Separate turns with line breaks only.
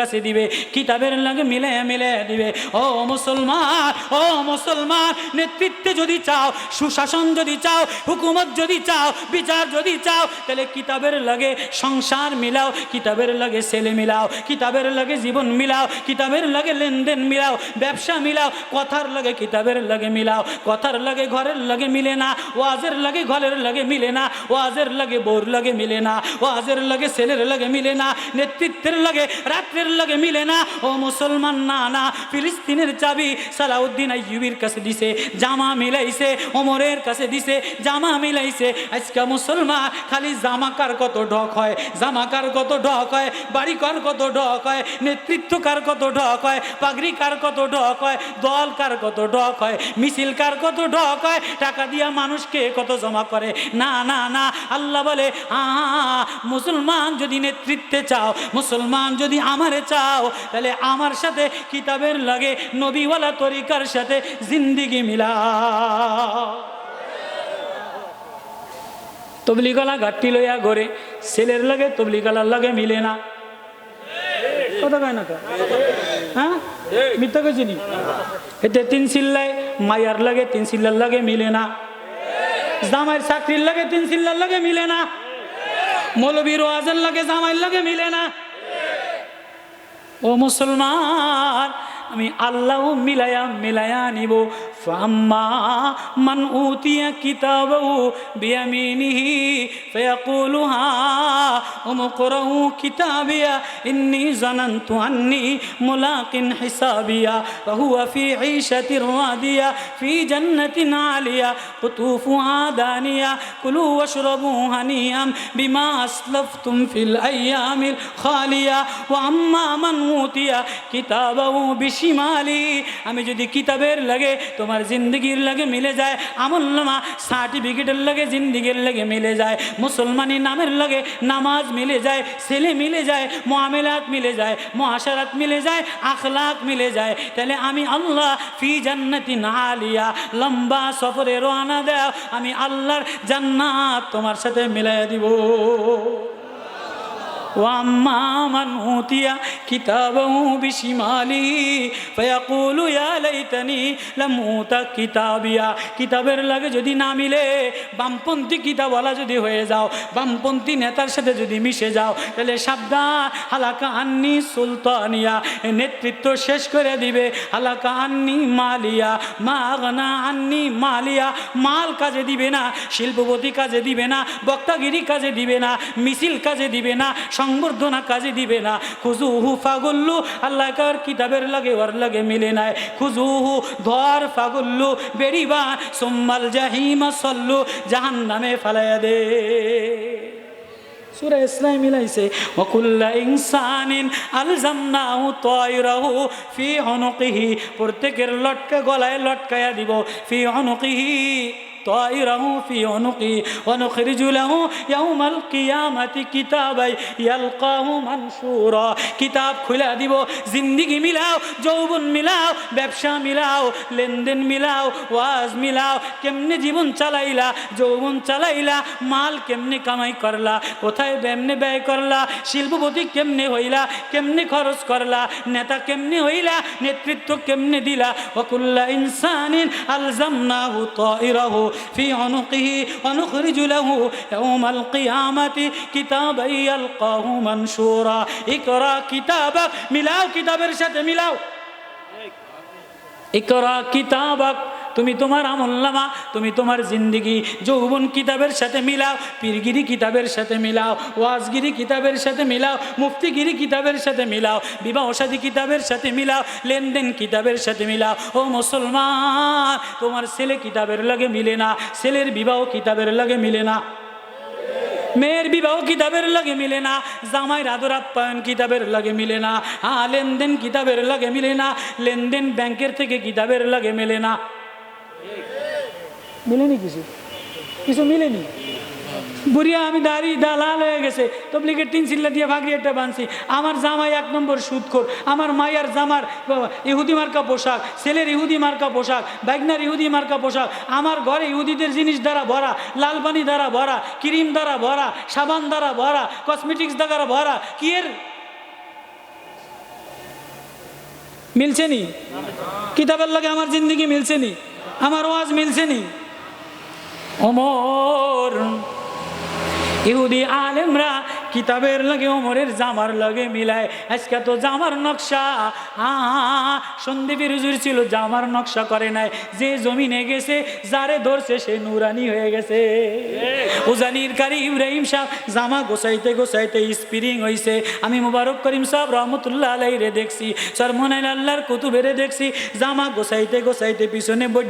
কাছে দিবে, কিতাবের লাগে মিলে মিলে দিবে। ও মুসলমান ও মুসলমান, নেতৃত্বে যদি চাও, সুশাসন যদি চাও, হুকুমত যদি চাও, বিচার যদি চাও, তাহলে কিতাবের লাগে সংসার মিলাও, কিতাবের লাগে ছেলে মিলাও, কিতাবের লাগে জীবন মিলাও, কিতাবের লাগে লেনদেন মিলাও, ব্যবসা মিলাও, কথার লাগে কিতাবের লাগে মিলাও, কথার লাগে ঘরের লাগে মিলে না, ওয়াজের লাগে ঘরের লাগে মিলে না, ওয়াজের লাগে বোর লাগে মিলে না, ওয়াজের লাগে ছেলের লাগে মিলে না, নেতৃত্বের লাগে রাত্রের লাগে মিলে না। ও মুসলমান, না না, ফিলিস্তিনের চাবি সালাউদ্দিন আইয়ুবির কাছে দিছে, জামা মিলাইছে, ওমরের কাছে দিছে, জামা মিলাইছে। আজকে মুসলমান, খালি জামা কার কত ঢক হয় জামা কার কত ঢক হয় বাড়ি কার কত ঢক হয় নেতৃত্ব কার কত ঢক হয় পাগড়ি কার কত ঢক হয় দল কার কত ঢক হয় মিছিল কার কত ঢক হয়, টাকা দিয়া মানুষকে কত জমা করে? না না না, আল্লাহ বলে আ মুসলমান যদি নেতৃত্বে চাও, মুসলমান যদি আমারে চাও, তাহলে আমার সাথে কিতাবের লাগে নবীওয়ালা তরিকার সাথে জিন্দিগি মিলা তবলিগলা গাঠটি লইয়া গড়ে ছেলের লাগে তবলিগলার লাগে মিলে না। কথা কয় না তো? হ্যাঁ? লাগে মিলে না। জামাইয়ের লাগে মিলে না। মৌলবীর ওয়াজের লাগে জামাইয়ের লাগে মিলে না। ও মুসলমান আমি আল্লাহ মিলায়া মিলায়া নিব। ফাম্মা মান উতিয়া কিতাবাহু বিয়ামিনিহি ফায়াকুলু হা উমকরাহু কিতাবিয়া ইন্নী জানানতু আন্নী মুলাকিন হিসাবিয়া ফাহুয়া ফি ঈশাতির রাদিয়া ফি জান্নাতিন আলিয়া কুতুফুহা দানিয়া কুলু ওয়াশরাবু হানিয়াম বিমা আসলাফতুম ফিল আইয়ামিল খালিয়া ওয়া আম্মা মান উতিয়া কিতাবাহু বিশিমালি আমি যদি কিতাবের লাগে তোমার জিন্দগির লাগে মিলে যায়। আমলনামা সার্টিফিকেটের লাগে জিন্দগির লাগে মিলে যায়। মুসলমানি নামের লাগে নামাজ মিলে যায়, ছেলে মিলে যায়, মোয়ামেলাত মিলে যায় মহাসারাত মিলে যায়, আখলাক মিলে যায়। তাহলে আমি আল্লাহ ফি জান্নাতি আলিয়া, লম্বা সফরে রওনা দাও আমি আল্লাহর জান্নাত তোমার সাথে মিলাই দিব। واما من اوتي كتابه بشماله فيقول يا ليتني لم اوت كتابيا কিতাবের লাগে যদি না মিলে বামপন্থী কিতাবওয়ালা যদি হয়ে যাও বামপন্থী নেতার সাথে যদি মিশে যাও তাহলে সাবধান হালাকা আন্নি সুলতানিয়া এ নেতৃত্ব শেষ করে দিবে হালাকা আন্নি মালিয়া মা গনা আন্নি মালিয়া মাল কাজে দিবে না শিল্পপতি কাজে দিবে না বক্তাগিরি কাজে দিবে না মিছিল কাজে দিবে না সংবর্ধনা কাজে দিবে না। খুজুহু ফাগুল্লু, আল্লাহ কার কিতাবের লাগে ওর লাগে মিলে নাই। খুজুহু ধর ফাগুল্লু বেরিবা সোম্মাল জাহিমা সল্লু জাহান নামে ফালাইয়া দে। সুরা ইসলাম মিলাইছে ওকুল্লা ইনসানিন আলজামনাহু তায়রাহু, ফি উনুকিহি প্রত্যেকের লটকা গলায় লটকায়া দিব, ফি উনুকিহি طائره في عنقه ونخرج له يوم القيامة كتابا يلقاه منشورا কিতাব খুলে দিব জিন্দিগি মিলাও যৌবন মিলাও ব্যবসা মিলাও লেনদেন মিলাও ওয়াজ মিলাও কেমনে জীবন চালাইলা যৌবন চালাইলা মাল কেমনে কামাই করলা কোথায় কেমনে ব্যয় করলা শিল্পপতি কেমনে হইলা কেমনে খরচ করলা নেতা কেমনে হইলা নেতৃত্ব কেমনে দিলা ওকুল্লা ইনসানিন আলজামনাহু তাইরাহু في عنقه ونخرج له يوم القيامة كتابا يلقاه منشورا اقرأ كتابك মিলাও কিতাবের সাথে মিলাও ইকরা কিতাবাক তুমি তোমার আমলনামা তুমি তোমার জিন্দিগি। যৌবন কিতাবের সাথে মিলাও, পীরগিরি কিতাবের সাথে মিলাও, ওয়াজগিরি কিতাবের সাথে মিলাও, মুফতিগিরি কিতাবের সাথে মিলাও, বিবাহ সাদী কিতাবের সাথে মিলাও, লেনদেন কিতাবের সাথে মিলাও। ও মুসলমান, তোমার ছেলে কিতাবের লাগে মিলে না, ছেলের বিবাহ কিতাবের লাগে মিলে না। মেয়ের বিবাহ কিতাবের লাগে মিলে না, জামাইয়ের আদর আপ্যায়ন কিতাবের লাগে মিলে না হ্যাঁ লেনদেন কিতাবের লাগে মিলে না, লেনদেন ব্যাংকের থেকে কিতাবের লাগে মেলে না। মিলেনি কিছু? কিছু মিলেনি? বুড়িয়া, আমি দাড়ি দালাল হয়ে গেছে। তবলিগের তিন চিল্লা দিয়ে ভাগরি একটা বানছি। আমার জামাই এক নম্বর সুদখোর আমার মাইয়ার জামার ইহুদি মার্কা পোশাক, ছেলের ইহুদি মার্কা পোশাক বাইকনার ইহুদি মার্কা পোশাক, আমার ঘরে ইহুদিদের জিনিস দ্বারা ভরা লাল পানি দ্বারা ভরা, ক্রিম দ্বারা ভরা, সাবান দ্বারা ভরা কসমেটিক্স দ্বারা ভরা, কি এর? মিলছে নি? কিতাবের লাগে আমার জিন্দগি মিলছে নি? আমার ওয়াজ মিলছে নি? অমর। ইহুদি আলেমরা কিতাবের লাগে ওমরের জামার লগে মিলায়। আজকে তো জামার নকশা। সন্দীপের হুজুর ছিল, জামার নকশা করে নাই। যে জমিনে গেছে, যারে ধরছে, সে নুরানি হয়ে গেছে। উজানির কারি ইব্রাহিম সাহ জামা গোসাইতে গোসাইতে স্পিরিং হইছে। আমি মুবারক করিম সাহেব রহমতুল্লাহ আলাই রে দেখছি। সরমনাইল আল্লাহর কুতুবেরে দেখছি। জামা গোসাইতে গোসাইতে পিছনে বড্ডি